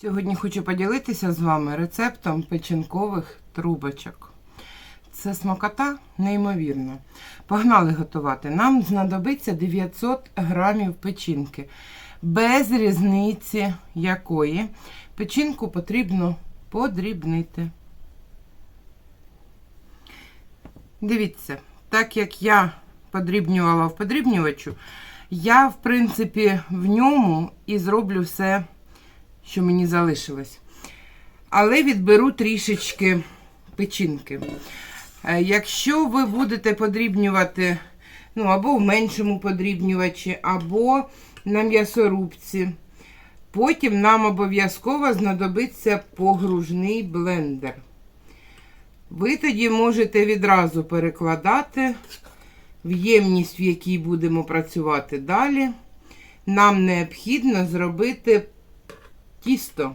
Сьогодні хочу поділитися з вами рецептом печінкових трубочок. Це смакота неймовірна. Погнали готувати. Нам знадобиться 900 грамів печінки. Без різниці якої печінку потрібно подрібнити. Дивіться, так як я подрібнювала в подрібнювачу, я, в принципі, в ньому і зроблю все, що мені залишилось. Але відберу трішечки печінки. Е, Якщо ви будете подрібнювати, ну, або в меншому подрібнювачі, або на м'ясорубці, потім нам обов'язково знадобиться погружний блендер. Ви тоді можете відразу перекладати в ємність, в якій будемо працювати далі. Нам необхідно зробити тісто.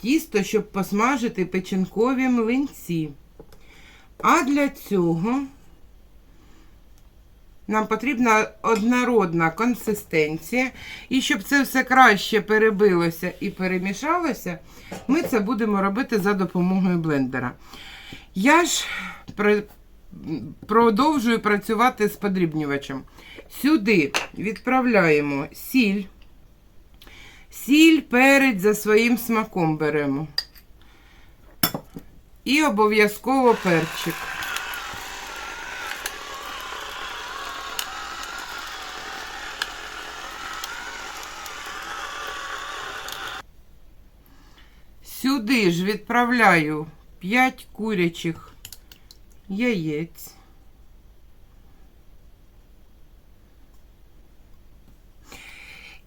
Тісто, щоб посмажити печінкові млинці. А для цього нам потрібна однородна консистенція. І щоб це все краще перебилося і перемішалося, ми це будемо робити за допомогою блендера. Я ж продовжую працювати з подрібнювачем. Сюди відправляємо сіль. Сіль, перець за своїм смаком беремо. І обов'язково перчик. Сюди ж відправляю 5 курячих яєць.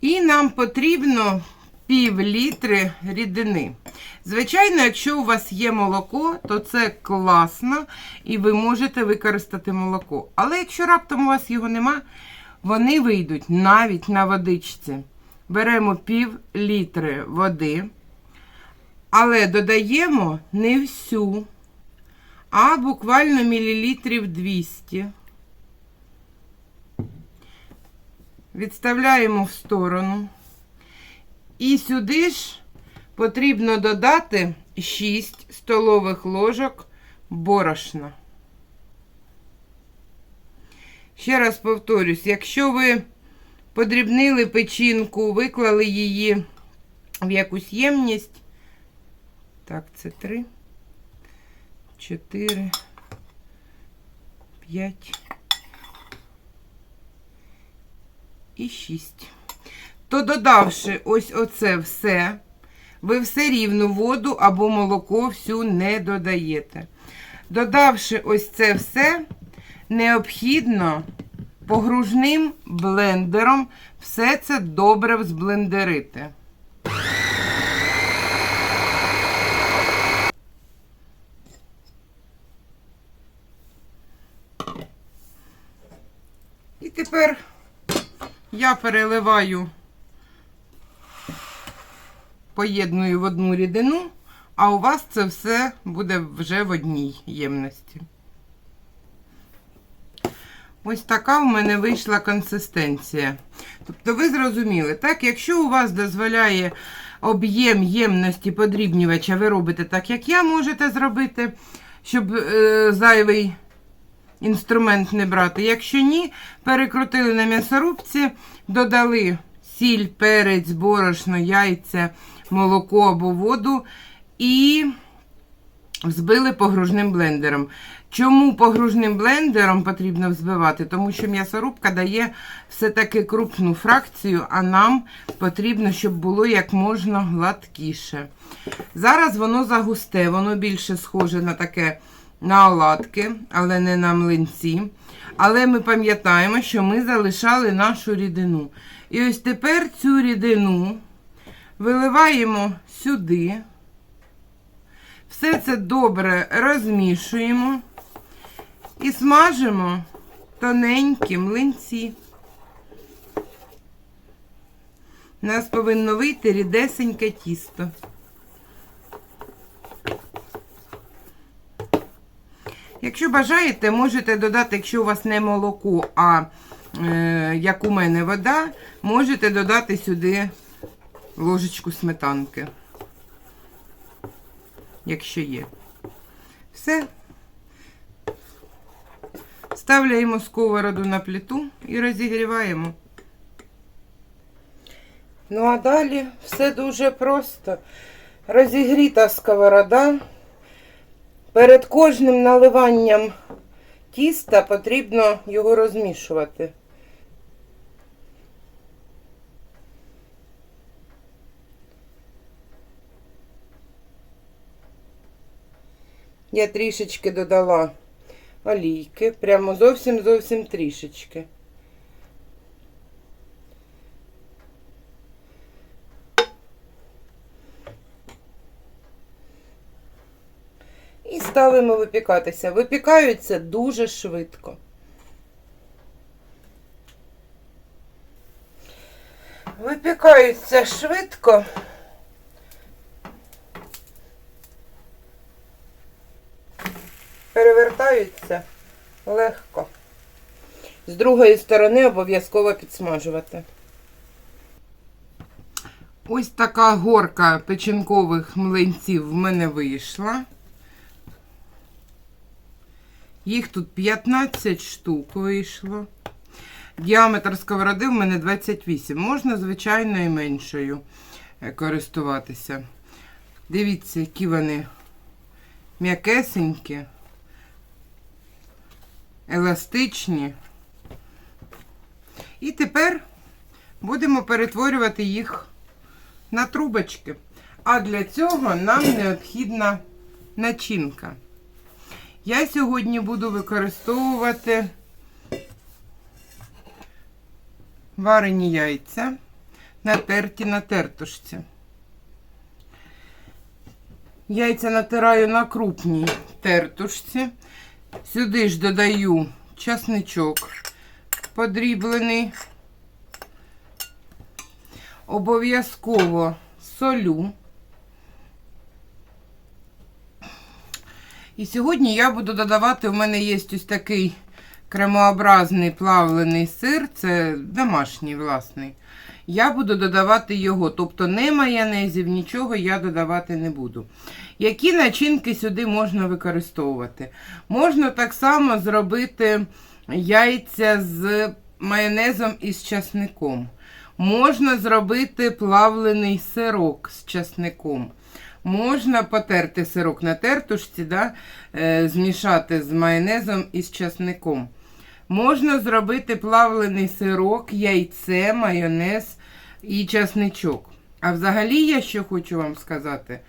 І нам потрібно пів літри рідини. Звичайно, якщо у вас є молоко, то це класно і ви можете використати молоко. Але якщо раптом у вас його нема, вони вийдуть навіть на водичці. Беремо пів літри води, але додаємо не всю, а буквально мілілітрів 200. Відставляємо в сторону. І сюди ж потрібно додати 6 столових ложок борошна. Ще раз повторюсь, якщо ви подрібнили печінку, виклали її в якусь ємність, так, це 3, 4, 5 і 6 то додавши ось оце все, ви все рівно воду або молоко всю не додаєте. Додавши ось це все, необхідно погружним блендером все це добре взблендерити. І тепер я переливаю поєдную в одну рідину, а у вас це все буде вже в одній ємності. Ось така в мене вийшла консистенція. Тобто, ви зрозуміли, так, якщо у вас дозволяє об'єм ємності подрібнювача, ви робите так, як я можете зробити, щоб е, зайвий інструмент не брати. Якщо ні, перекрутили на м'ясорубці, додали сіль, перець, борошно, яйця, молоко або воду і взбили погружним блендером. Чому погружним блендером потрібно взбивати? Тому що м'ясорубка дає все-таки крупну фракцію, а нам потрібно, щоб було як можна гладкіше. Зараз воно загусте, воно більше схоже на таке на оладки, але не на млинці. Але ми пам'ятаємо, що ми залишали нашу рідину. І ось тепер цю рідину виливаємо сюди. Все це добре розмішуємо і смажимо тоненькі млинці. У нас повинно вийти рідесеньке тісто. Якщо бажаєте, можете додати, якщо у вас не молоко, а е, як у мене вода, можете додати сюди ложечку сметанки. якщо є. Все. Ставляємо сковороду на плиту і розігріваємо. Ну а далі все дуже просто. Розігріта сковорода. Перед кожним наливанням тіста потрібно його розмішувати. Я трішечки додала олійки, прямо зовсім зовсім трішечки. Ставимо випікатися. Випікаються дуже швидко. Випікаються швидко. Перевертаються легко. З другої сторони обов'язково підсмажувати. Ось така горка печінкових млинців в мене вийшла. Їх тут 15 штук вийшло. Діаметр сковороди в мене 28. Можна, звичайно, і меншою е, користуватися. Дивіться, які вони м'якесенькі, еластичні. І тепер будемо перетворювати їх на трубочки. А для цього нам необхідна начинка. Я сьогодні буду використовувати варені яйця, натерті на тертушці. Яйця натираю на крупній тертушці. Сюди ж додаю часничок подріблений. Обов'язково солю. І сьогодні я буду додавати, у мене є ось такий кремообразний плавлений сир, це домашній власний. Я буду додавати його, тобто не майонезів, нічого я додавати не буду. Які начинки сюди можна використовувати? Можна так само зробити яйця з майонезом і з часником. Можна зробити плавлений сирок з часником. Можна потерти сирок на тертушці, да, е, змішати з майонезом і з часником. Можна зробити плавлений сирок, яйце, майонез і часничок. А взагалі, я що хочу вам сказати,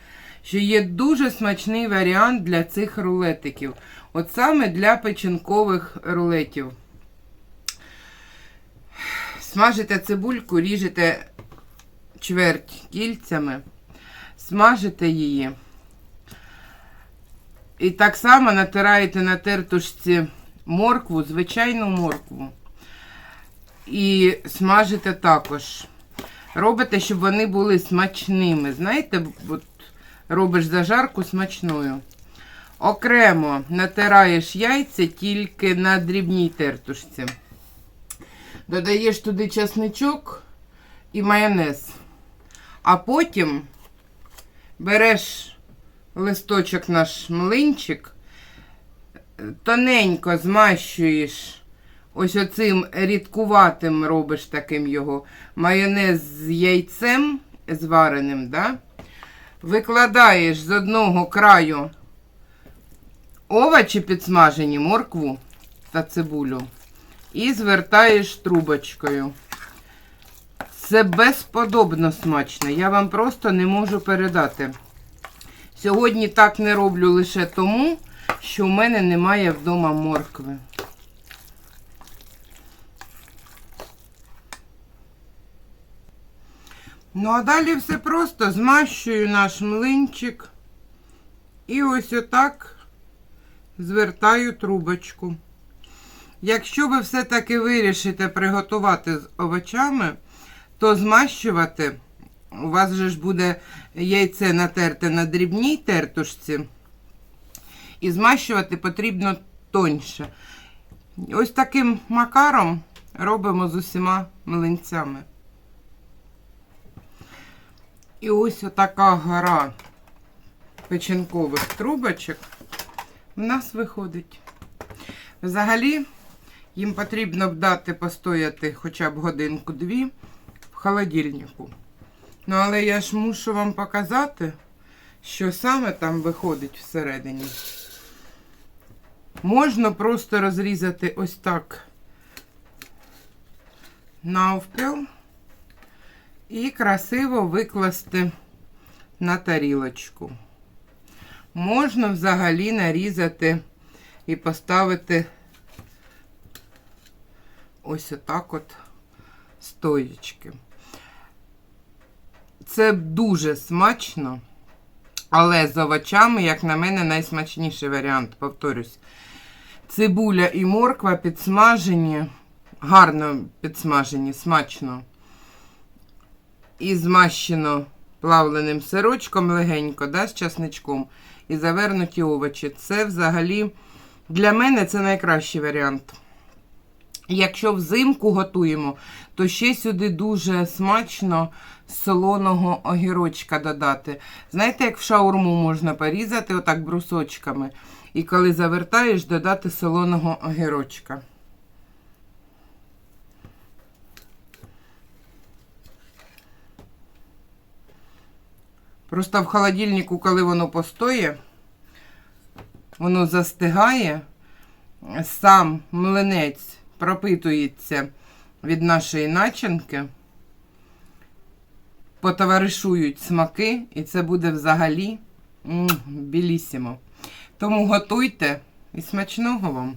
що є дуже смачний варіант для цих рулетиків. От саме для печінкових рулетів. Смажите цибульку, ріжете чверть кільцями, смажите її. І так само натираєте на тертушці моркву, звичайну моркву. І смажите також. Робите, щоб вони були смачними. Знаєте, от робиш зажарку смачною. Окремо натираєш яйця тільки на дрібній тертушці. Додаєш туди часничок і майонез. А потім береш листочок наш млинчик, тоненько змащуєш ось оцим рідкуватим робиш таким його майонез з яйцем звареним, да? викладаєш з одного краю овочі підсмажені, моркву та цибулю. І звертаєш трубочкою. Це безподобно смачно. Я вам просто не можу передати. Сьогодні так не роблю лише тому, що в мене немає вдома моркви. Ну, а далі все просто змащую наш млинчик. І ось отак звертаю трубочку. Якщо ви все-таки вирішите приготувати з овочами, то змащувати, у вас же ж буде яйце натерте на дрібній тертушці, і змащувати потрібно тоньше. Ось таким макаром робимо з усіма млинцями. І ось отака гора печінкових трубочок в нас виходить. Взагалі, їм потрібно б дати постояти хоча б годинку-дві холодильнику. Ну, але я ж мушу вам показати, що саме там виходить всередині. Можна просто розрізати ось так навпіл і красиво викласти на тарілочку. Можна взагалі нарізати і поставити ось отак от стоїчки. Це дуже смачно, але з овочами, як на мене, найсмачніший варіант, повторюсь. Цибуля і морква підсмажені, гарно підсмажені, смачно. І змащено плавленим сирочком легенько, да, з часничком. І завернуті овочі. Це взагалі для мене це найкращий варіант. Якщо взимку готуємо, то ще сюди дуже смачно солоного огірочка додати. Знаєте, як в шаурму можна порізати отак брусочками. І коли завертаєш, додати солоного огірочка. Просто в холодильнику, коли воно постоє, воно застигає, сам млинець пропитується від нашої начинки, потоваришують смаки, і це буде взагалі білісімо. Тому готуйте і смачного вам!